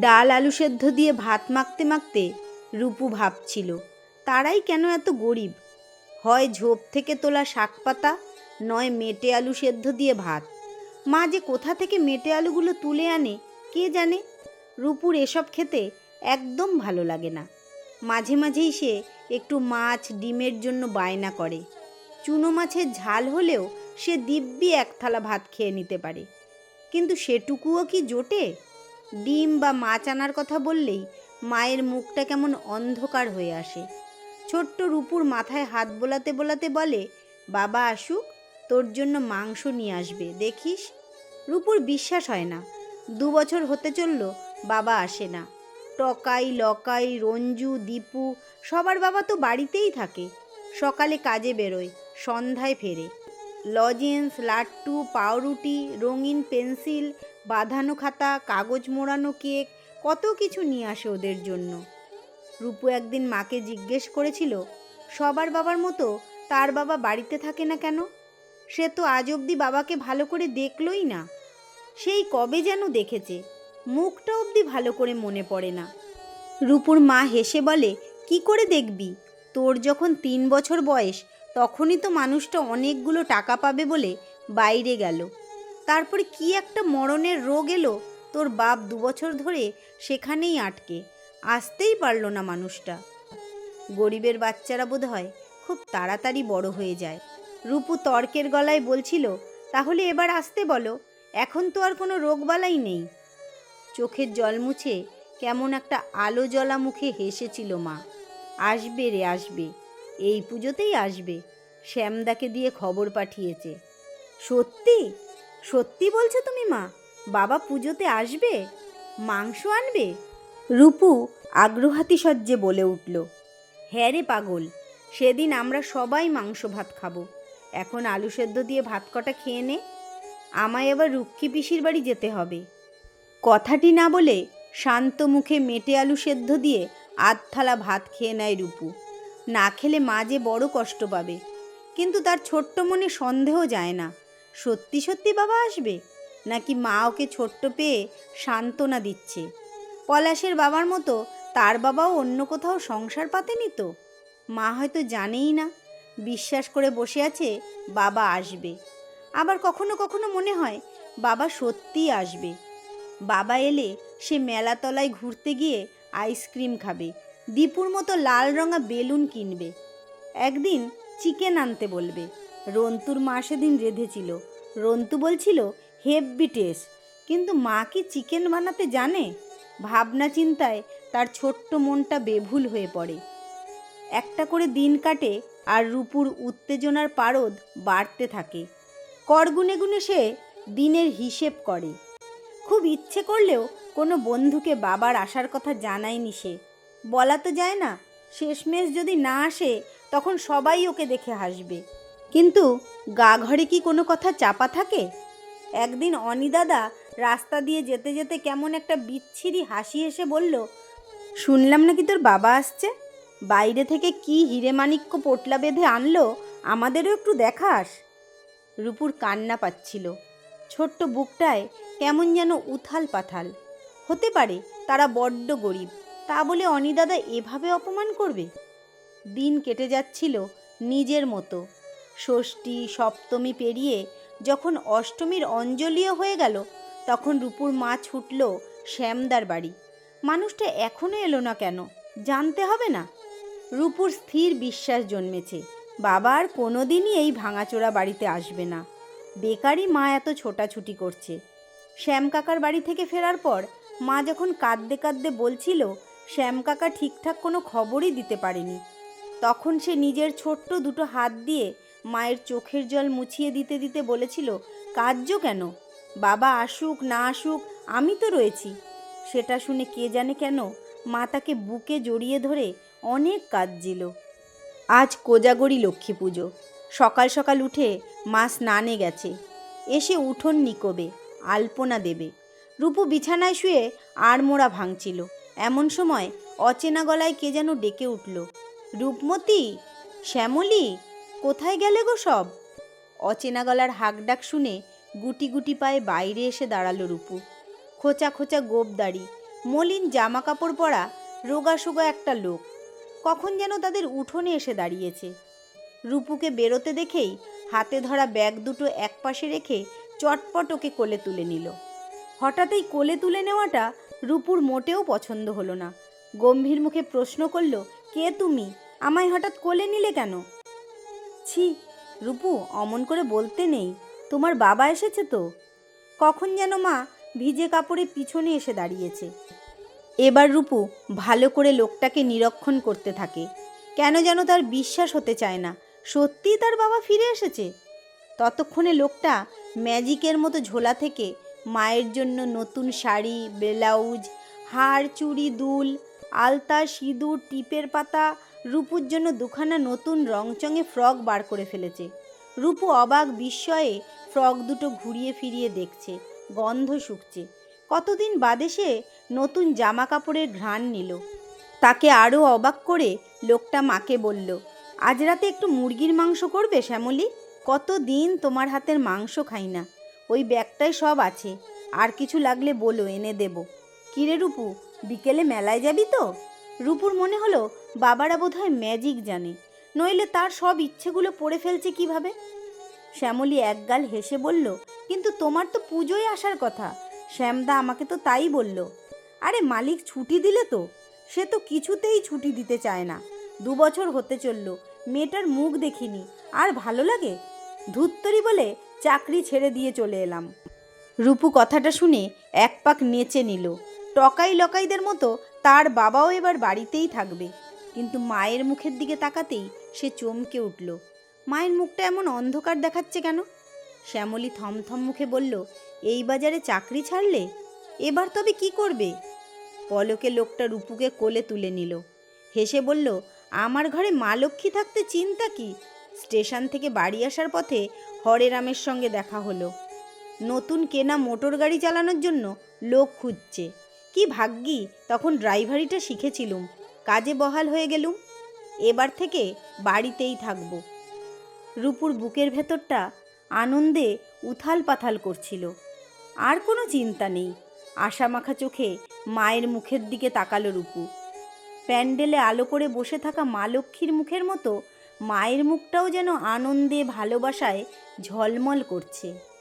ডাল আলু সেদ্ধ দিয়ে ভাত মাখতে মাখতে রূপু ভাবছিল, তারাই কেন এত গরিব? হয় ঝোপ থেকে তোলা শাক পাতা, নয় মেটে আলু সেদ্ধ দিয়ে ভাত। মা যে কোথা থেকে মেটে আলুগুলো তুলে আনে, কে জানে? রূপুর এসব খেতে একদম ভালো লাগে না। মাঝে মাঝেই সে একটু মাছ, ডিমের জন্য বায়না করে। চুনো মাছের ঝাল হলেও সে দিব্যি এক থালা ভাত খেয়ে নিতে পারে। কিন্তু সেটুকুও কি জোটে? ডিম বা মাছ আনার কথা বললেই মায়ের মুখটা কেমন অন্ধকার হয়ে আসে। ছোট্ট রূপুর মাথায় হাত বোলাতে বোলাতে বলে, বাবা আসুক, তোর জন্য মাংস নিয়ে আসবে, দেখিস? রূপুর বিশ্বাস হয় না। দু বছর হতে চলল, বাবা আসে না। টকাই, লকাই, রঞ্জু, দীপু, সবার বাবা তো বাড়িতেই থাকে। সকালে কাজে বেরোয়, সন্ধ্যায় ফেরে। লজেন্স, লাট্টু, পাউরুটি, রঙিন পেন্সিল, বাঁধানো খাতা, কাগজ মোড়ানো কেক, কত কিছু নিয়ে আসে ওদের জন্য। রূপু একদিন মাকে জিজ্ঞেস করেছিল, সবার বাবার মতো তার বাবা বাড়িতে থাকে না কেন? সে তো আজ অবধি বাবাকে ভালো করে দেখলই না। সেই কবে যেন দেখেছে, মুখটা অবধি ভালো করে মনে পড়ে না। রূপুর মা হেসে বলে, কি করে দেখবি? তোর যখন তিন বছর বয়স তখনই তো মানুষটা অনেকগুলো টাকা পাবে বলে বাইরে গেল। তারপরে কি একটা মরণের রোগ এলো, তোর বাপ দু বছর ধরে সেখানেই আটকে, আসতেই পারল না মানুষটা। গরিবের বাচ্চারা বোধ হয় খুব তাড়াতাড়ি বড় হয়ে যায়। রূপু তর্কের গলায় বলছিল, তাহলে এবার আসতে বলো, এখন তো আর কোনো রোগবালাই নেই। চোখের জল মুছে কেমন একটা আলো জ্বলা মুখে হেসেছিল মা। আসবে রে, আসবে। এই পুজোতেই আসবে। শ্যামদাকে দিয়ে খবর পাঠিয়েছে। সত্যি? সত্যি বলছো তুমি মা? বাবা পুজোতে আসবে? মাংস আনবে? রূপু আগ্রহাতিশয্যে বলে উঠল হ্যাঁ রে পাগল, সেদিন আমরা সবাই মাংস ভাত খাব। এখন আলু সেদ্ধ দিয়ে ভাত কটা খেয়ে নে। আমায় আবার রুক্ষী পিসির বাড়ি যেতে হবে। কথাটি না বলে শান্ত মুখে মেটে আলু সেদ্ধ দিয়ে আধ থালা ভাত খেয়ে নেয় রূপু। না খেলে মা যে বড় কষ্ট পাবে। কিন্তু তার ছোট্ট মনে সন্দেহ যায় না। সত্যি সত্যি বাবা আসবে? নাকি মা ওকে ছোট্ট পেয়ে সান্ত্বনা দিচ্ছে? পলাশের বাবার মতো তার বাবাও অন্য কোথাও সংসার পাতেনি তো? মা হয়তো জানেই না। বিশ্বাস করে বসে আছে বাবা আসবে। আবার কখনো কখনো মনে হয় বাবা সত্যিই আসবে। বাবা এলে সে মেলাতলায় ঘুরতে গিয়ে আইসক্রিম খাবে। দীপুর মতো লাল রঙা বেলুন কিনবে। একদিন চিকেন আনতে বলবে। রন্তুর মা সেদিন রেঁধেছিল। রন্তু বলছিল হেভি টেস্ট। কিন্তু মা কি চিকেন বানাতে জানে? ভাবনা চিন্তায় তার ছোট্ট মনটা বেভুল হয়ে পড়ে। একটা করে দিন কাটে আর রূপুর উত্তেজনার পারদ বাড়তে থাকে। কর গুনে গুনে সে দিনের হিসেব করে। খুব ইচ্ছে করলেও কোনো বন্ধুকে বাবার আসার কথা জানায়নি সে। বলা তো যায় না, শেষমেশ যদি না আসে, তখন সবাই ওকে দেখে হাসবে। কিন্তু গা ঘরে কি কোনো কথা চাপা থাকে? একদিন অনিদাদা রাস্তা দিয়ে যেতে যেতে কেমন একটা বিচ্ছিরি হাসি এসে বলল, শুনলাম নাকি তোর বাবা আসছে? বাইরে থেকে কি হিরে মানিক্য পোটলা বেঁধে আনলো? আমাদেরও একটু দেখাস রূপুর কান্না পাচ্ছিল। ছোট্ট বুকটায় কেমন যেন উথাল পাথাল হতে পারে তারা বড্ড গরিব। তা বলে অনিদাদা এভাবে অপমান করবে? দিন কেটে যাচ্ছিল নিজের মতো। ষষ্ঠী, সপ্তমী পেরিয়ে যখন অষ্টমীর অঞ্জলিও হয়ে গেল, তখন রূপুর মা ছুটল শ্যামদার বাড়ি। মানুষটা এখনও এলো না কেন? জানতে হবে না। রূপুর স্থির বিশ্বাস জন্মেছে। বাবা আর কোনোদিনই এই ভাঙাচোরা বাড়িতে আসবে না। বেকারই মা এত ছোটাছুটি করছে। শ্যাম কাকার বাড়ি থেকে ফেরার পর মা যখন কাঁদতে কাঁদতে বলছিল শ্যাম কাকা ঠিকঠাক কোনো খবরই দিতে পারেনি। তখন সে নিজের ছোট্ট দুটো হাত দিয়ে মায়ের চোখের জল মুছিয়ে দিতে দিতে বলেছিল কার্য কেন? বাবা আসুক, না আসুক, আমি তো রয়েছি। সেটা শুনে কে জানে কেন মা তাকে বুকে জড়িয়ে ধরে অনেক কাঁদছিল। আজ কোজাগরি লক্ষ্মী পুজো। সকাল সকাল উঠে মা স্নানে গেছে। এসে উঠোন নিকোবে, আলপনা দেবে। রূপু বিছানায় শুয়ে আড়মোড়া ভাঙছিল। এমন সময় অচেনা গলায় কে যেন ডেকে উঠল, রূপমতি, শ্যামলী, কোথায় গেলে গো সব? অচেনা গলার হাঁকডাক শুনে গুটি গুটি পায়ে বাইরে এসে দাঁড়াল রূপু। খোঁচা খোঁচা গোপ দাড়ি, মলিন জামা কাপড় পরা রোগাসোগা একটা লোক, কখন যেন তাদের উঠোনে এসে দাঁড়িয়েছে। রূপুকে বেরোতে দেখেই হাতে ধরা ব্যাগ দুটো একপাশে রেখে চটপট ওকে কোলে তুলে নিল। হঠাৎ এই কোলে তুলে নেওয়াটা রূপুর মোটেও পছন্দ হলো না। গম্ভীর মুখে প্রশ্ন করল, কে তুমি? আমায় হঠাৎ কোলে নিলে কেন? ছি, রূপু, অমন করে বলতে নেই। তোমার বাবা এসেছে তো? কখন যেন মা ভিজে কাপড়ে পিছনে এসে দাঁড়িয়েছে। এবার রূপু ভালো করে লোকটাকে নিরীক্ষণ করতে থাকে। কেন যেন তার বিশ্বাস হতে চায় না? সত্যিই তার বাবা ফিরে এসেছে? ততক্ষণে লোকটা ম্যাজিকের মতো ঝোলা থেকে মায়ের জন্য নতুন শাড়ি, ব্লাউজ, হার, চুড়ি, দুল, আলতা, সিঁদুর, টিপের পাতা, রূপুর জন্য দুখানা নতুন রংচঙে ফ্রক বার করে ফেলেছে। রূপু অবাক বিস্ময়ে ফ্রক দুটো ঘুরিয়ে ফিরিয়ে দেখছে, গন্ধ শুকছে। কতদিন বাদে সে নতুন জামা কাপড়ের ঘ্রাণ নিল। তাকে আরও অবাক করে লোকটা মাকে বলল, আজ রাতে একটু মুরগির মাংস করবে শ্যামলী? কতদিন তোমার হাতের মাংস খাই না? ওই ব্যাগটায় সব আছে। আর কিছু লাগলে বলো, এনে দেব। কিরে রূপু, বিকেলে মেলায় যাবি তো? রূপুর মনে হলো বাবারা বোধহয় ম্যাজিক জানে। নইলে তার সব ইচ্ছেগুলো পড়ে ফেলছে কীভাবে? শ্যামলী একগাল হেসে বলল, কিন্তু তোমার তো পুজোয় আসার কথা। শ্যামদা আমাকে তো তাই বলল। আরে মালিক ছুটি দিলে তো? সে তো কিছুতেই ছুটি দিতে চায় না। দু বছর হতে চলল, মেয়েটার মুখ দেখিনি। আর ভালো লাগে? ধুত্তরি বলে চাকরি ছেড়ে দিয়ে চলে এলাম। রূপু কথাটা শুনে এক পাক নেচে নিল। টকাই লকাইদের মতো তার বাবাও এবার বাড়িতেই থাকবে। কিন্তু মায়ের মুখের দিকে তাকাতেই সে চমকে উঠল। মায়ের মুখটা এমন অন্ধকার দেখাচ্ছে কেন? শ্যামলী থমথম মুখে বলল, এই বাজারে চাকরি ছাড়লে এবার তবে কি করবে? পলকে লোকটা রূপুকে কোলে তুলে নিল। হেসে বলল, আমার ঘরে মা লক্ষ্মী থাকতে চিন্তা কি? স্টেশন থেকে বাড়ি আসার পথে হরেরামের সঙ্গে দেখা হলো। নতুন কেনা মোটর গাড়ি চালানোর জন্য লোক খুঁজছে। কি ভাগ্যি, তখন ড্রাইভারিটা শিখেছিলুম। কাজে বহাল হয়ে গেলুম। এবার থেকে বাড়িতেই থাকব। রূপুর বুকের ভেতরটা আনন্দে উথাল পাথাল করছিল। আর কোনো চিন্তা নেই। আশামাখা চোখে মায়ের মুখের দিকে তাকালো রূপু। প্যান্ডেলে আলো করে বসে থাকা মা লক্ষ্মীর মুখের মতো মায়ের মুখটাও যেন আনন্দে ভালোবাসায় ঝলমল করছে।